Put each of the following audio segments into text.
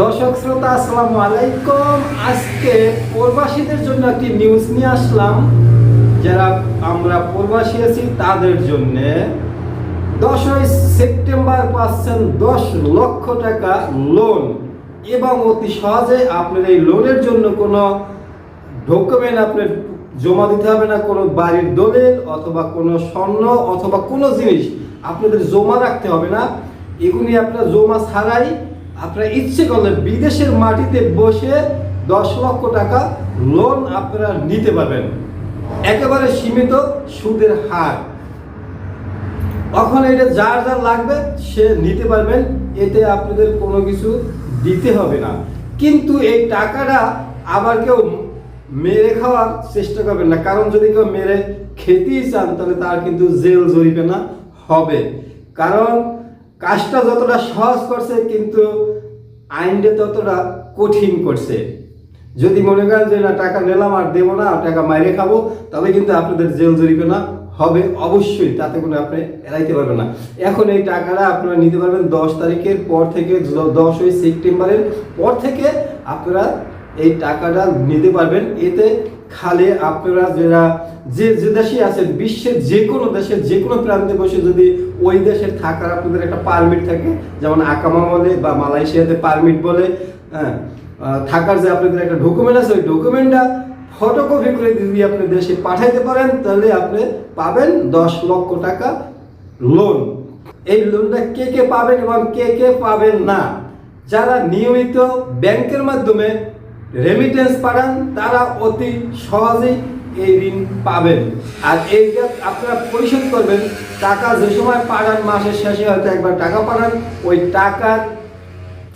দর্শক শ্রোতা, আসসালামু আলাইকুম। আজকে প্রবাসীদের জন্য একটি নিউজ নিয়ে আসলাম। যারা আমরা প্রবাসী আছি, তাদের জন্য দশই সেপ্টেম্বর পাচ্ছেন দশ লক্ষ টাকা লোন এবং অতি সহজে আপনার এই লোনের জন্য কোনো ডকুমেন্ট আপনার জমা দিতে হবে না, কোনো বাড়ির দলিল অথবা কোনো স্বর্ণ অথবা কোনো জিনিস আপনাদের জমা রাখতে হবে না। এগুলি আপনার জমা ছাড়াই আপনারা ইচ্ছে করলে বিদেশের মাটিতে বসে দশ লক্ষ টাকা লোন আপনারা নিতে পারবেন। একেবারে সীমিত সুদের হার। তখন এটা যার যার লাগবে, সে নিতে পারবেন। এতে আপনাদের কোনো কিছু দিতে হবে না। কিন্তু এই টাকাটা আবার কেউ মেরে খাওয়ার চেষ্টা করবেন না। কারণ যদি কেউ মেরে খেতেই চান, তাহলে তার কিন্তু জেল জরিমানা হবে। কারণ কাজটা যতটা সহজ করছে, কিন্তু আইনটা ততটা কঠিন করছে। যদি মনে করেন যে, না, টাকা নিলাম আর দেবো না টাকা মাইরে খাব তবে কিন্তু আপনাদের জেল জরিমানা হবে। অবশ্যই তাতে কোনো আপনি এড়াইতে পারবেন না। এখন এই টাকাটা আপনারা নিতে পারবেন দশ তারিখের পর থেকে, দশই সেপ্টেম্বরের পর থেকে আপনারা এই টাকাটা নিতে পারবেন। এতে খালে আপনারা যারা যে যে দেশে আছেন, বিশ্বের যে কোনো দেশের যে কোনো প্রান্তে বসে যদি ওই দেশের থাকার আপনাদের একটা পারমিট থাকে, যেমন আকামা বলে বা মালয়েশিয়াতে পারমিট বলে হ্যাঁ থাকার যে আপনাদের একটা ডকুমেন্ট আছে, ওই ডকুমেন্টটা ফটোকপি করে যদি আপনি দেশে পাঠাইতে পারেন, তাহলে আপনি পাবেন দশ লক্ষ টাকা লোন এই লোনটা কে কে পাবেন এবং কে কে পাবেন না? যারা নিয়মিত ব্যাংকের মাধ্যমে রেমিটেন্স পাঠান, তারা অতি সহজেই এই ঋণ পাবেন। আর এইটা আপনারা পরিশোধ করবেন, টাকা যে সময় পাঠান, মাসের শেষে হয়তো একবার টাকা পাঠান, ওই টাকার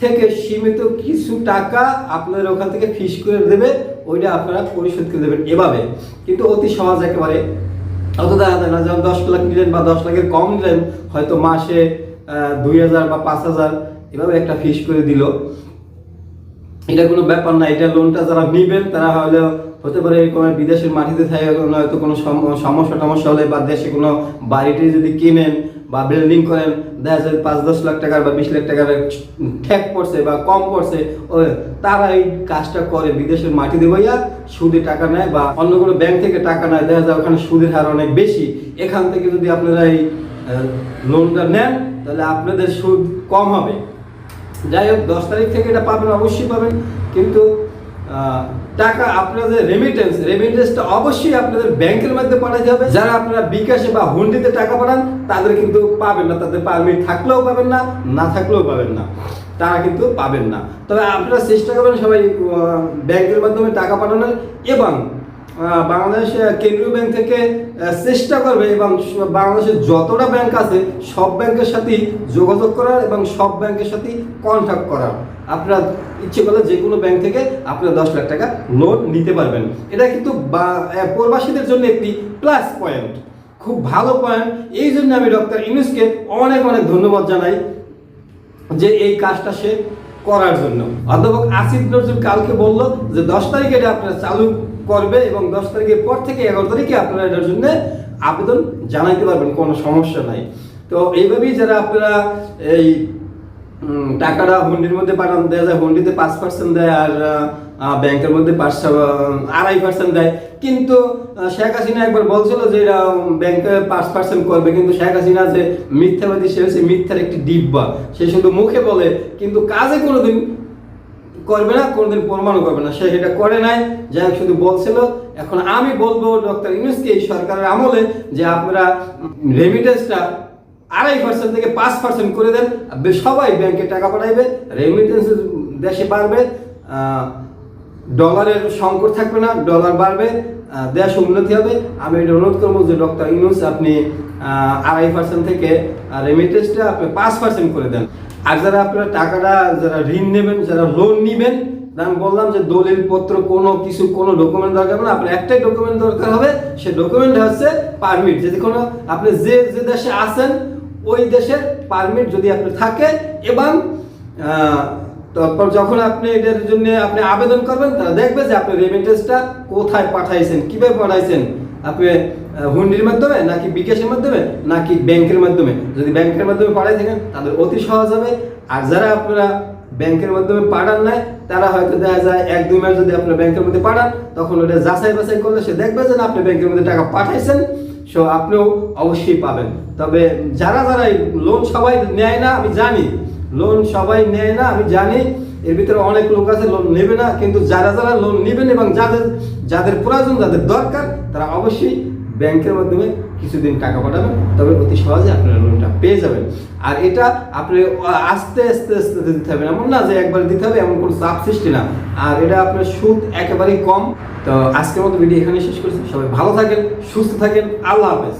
থেকে সীমিত কিছু টাকা আপনাদের ওখান থেকে ফিস করে দেবে, ওইটা আপনারা পরিশোধ করে দেবেন এভাবে। কিন্তু অতি সহজ একেবারে। অত দেখা যায় না যেমন দশ লাখ নিলেন বা দশ লাখের কম নিলেন, হয়তো মাসে দুই হাজার বা পাঁচ হাজার এভাবে একটা ফিস করে দিল। এটা কোনো ব্যাপার না, এটা লোনটা যারা নিবেন, তারা হলে হতে পারে এরকম বিদেশের মাটিতে থাকে হয়তো কোনো সম- সমস্যা টমস্যা হলে বা দেশে কোনো বাড়িটি যদি কিনেন বা বিল্ডিং করেন, দেখা যায় পাঁচ, দশ লাখ টাকার বা বিশ লাখ টাকার ঠেক পড়ছে বা কম পড়ছে তারা এই কাজটা করে বিদেশের মাটিতে বইয়া সুদে টাকা নেয় বা অন্য কোনো ব্যাংক থেকে টাকা নেয়, দেখা যায় ওখানে সুদের হার অনেক বেশি। এখান থেকে যদি আপনারা এই লোনটা নেন, তাহলে আপনাদের সুদ কম হবে। যাই হোক, দশ তারিখ থেকে এটা পাবেন, অবশ্যই পাবেন। কিন্তু টাকা আপনাদের রেমিটেন্স রেমিটেন্সটা অবশ্যই আপনাদের ব্যাংকের মধ্যে পাঠাতে হবে। যারা আপনারা বিকাশে বা হুন্ডিতে টাকা পাঠান, তাদের কিন্তু পাবেন না। তাদের পারমিট থাকলেও পাবেন না না থাকলেও পাবেন না। তারা কিন্তু পাবেন না। তবে আপনারা চেষ্টা করবেন সবাই ব্যাংকের মাধ্যমে টাকা পাঠানোর। এবং বাংলাদেশ কেন্দ্রীয় ব্যাংক থেকে চেষ্টা করবে এবং বাংলাদেশের যতটা ব্যাংক আছে, সব ব্যাংকের সাথেই যোগাযোগ করার এবং সব ব্যাংকের সাথেই কন্ট্যাক্ট করার। আপনার ইচ্ছে করলে যে কোনো ব্যাংক থেকে আপনার দশ লাখ টাকা লোন নিতে পারবেন। এটা কিন্তু প্রবাসীদের জন্য একটি প্লাস পয়েন্ট খুব ভালো পয়েন্ট এই জন্য আমি ডক্টর ইউনুসকে অনেক অনেক ধন্যবাদ জানাই যে এই কাজটা সে করার জন্য। অধ্যাপক আসিফ নজরুল কালকে বলল যে, দশ তারিখে এটা আপনারা চালু করবে এবং দশ তারিখের পর থেকে এগারো তারিখে আপনারা এটার জন্য আবেদন জানাইতে পারবেন, কোনো সমস্যা নাই। তো এইভাবেই যারা আপনারা এই টাকাটা হুন্ডির মধ্যে পাঠান দেওয়া যায়, হুন্ডিতে পাঁচ পার্সেন্ট দেয় আর ব্যাংকের মধ্যে পাঁচ আড়াই পার্সেন্ট দেয় কিন্তু শেখ হাসিনা একবার বলছিল যে এরা ব্যাংকে পাঁচ পার্সেন্ট করবে। কিন্তু শেখ হাসিনা যে মিথ্যাবাদী, সে হচ্ছে মিথ্যার একটি ডিব্বা। সে শুধু মুখে বলে, কিন্তু কাজে কোনোদিন করবে না, কোনোদিন প্রমাণও করবে না। সে সেটা করে নাই, যাই হোক, শুধু বলছিল। এখন আমি বলব ডক্টর ইউনুসকে এই সরকারের আমলে যে আপনারা রেমিটেন্সটা আড়াই পার্সেন্ট থেকে পাঁচ পার্সেন্ট করে দেন। সবাই ব্যাংকে টাকা পাঠাইবে রেমিটেন্স দেশে বাড়বে। ডলারের সংকট থাকবে না, ডলার বাড়বে দেশ উন্নতি হবে। আমি এটা অনুরোধ করব যে ডক্টর ইউনুস, আপনি আড়াই পার্সেন্ট থেকে রেমিটেন্সটা আপনি পাঁচ পার্সেন্ট করে দেন। আর যারা আপনারা টাকাটা, যারা ঋণ নেবেন, যারা লোন নেবেন, আমি বললাম যে দলিল পত্র, কোনো কিছু, কোনো ডকুমেন্ট দরকার না। আপনার একটাই ডকুমেন্ট দরকার হবে, সে ডকুমেন্ট হচ্ছে পারমিট যদি কোনো আপনি যে যে দেশে আছেন, ওই দেশের পারমিট যদি আপনি থাকে, এবং তারপর যখন আপনি এটার জন্য আপনি আবেদন করবেন, তারা দেখবে যে আপনি রেমিটেন্সটা কোথায় পাঠাইছেন, কীভাবে পাঠাইছেন? আপনি হুন্ডির মাধ্যমে নাকি বিকাশের মাধ্যমে, নাকি ব্যাংকের মাধ্যমে? যদি ব্যাংকের মাধ্যমে পাঠাই থাকেন তাদের অতি সহজ হবে। আর যারা আপনারা ব্যাংকের মাধ্যমে পাঠান নাই, তারা হয়তো দেখা যায় এক, দুই মাস যদি আপনার ব্যাংকের মধ্যে পাঠান, তখন ওটা যাচাই বাছাই করলে সে দেখবে যে আপনি ব্যাংকের মধ্যে টাকা পাঠাইছেন, সো আপনিও অবশ্যই পাবেন। তবে যারা যারা লোন সবাই নেয় না, আমি জানি লোন সবাই নেয় না, আমি জানি, এর ভিতরে অনেক লোক আছে লোন নেবে না, কিন্তু যারা যারা লোন নেবেন এবং যাদের যাদের প্রয়োজন, যাদের দরকার, তারা অবশ্যই ব্যাংকের মাধ্যমে কিছুদিন টাকা পাঠাবেন, তবে অতি সহজে আপনারা লোনটা পেয়ে যাবেন। আর এটা আপনি আস্তে আস্তে আস্তে দিতে হবে, এমন না যে একবার দিতে হবে, এমন কোনো চাপ সৃষ্টি না। আর এটা আপনার সুদ একেবারেই কম। তো আজকের মতো ভিডিও এখানে শেষ করছি, সবাই ভালো থাকেন, সুস্থ থাকেন, আল্লাহ হাফেজ।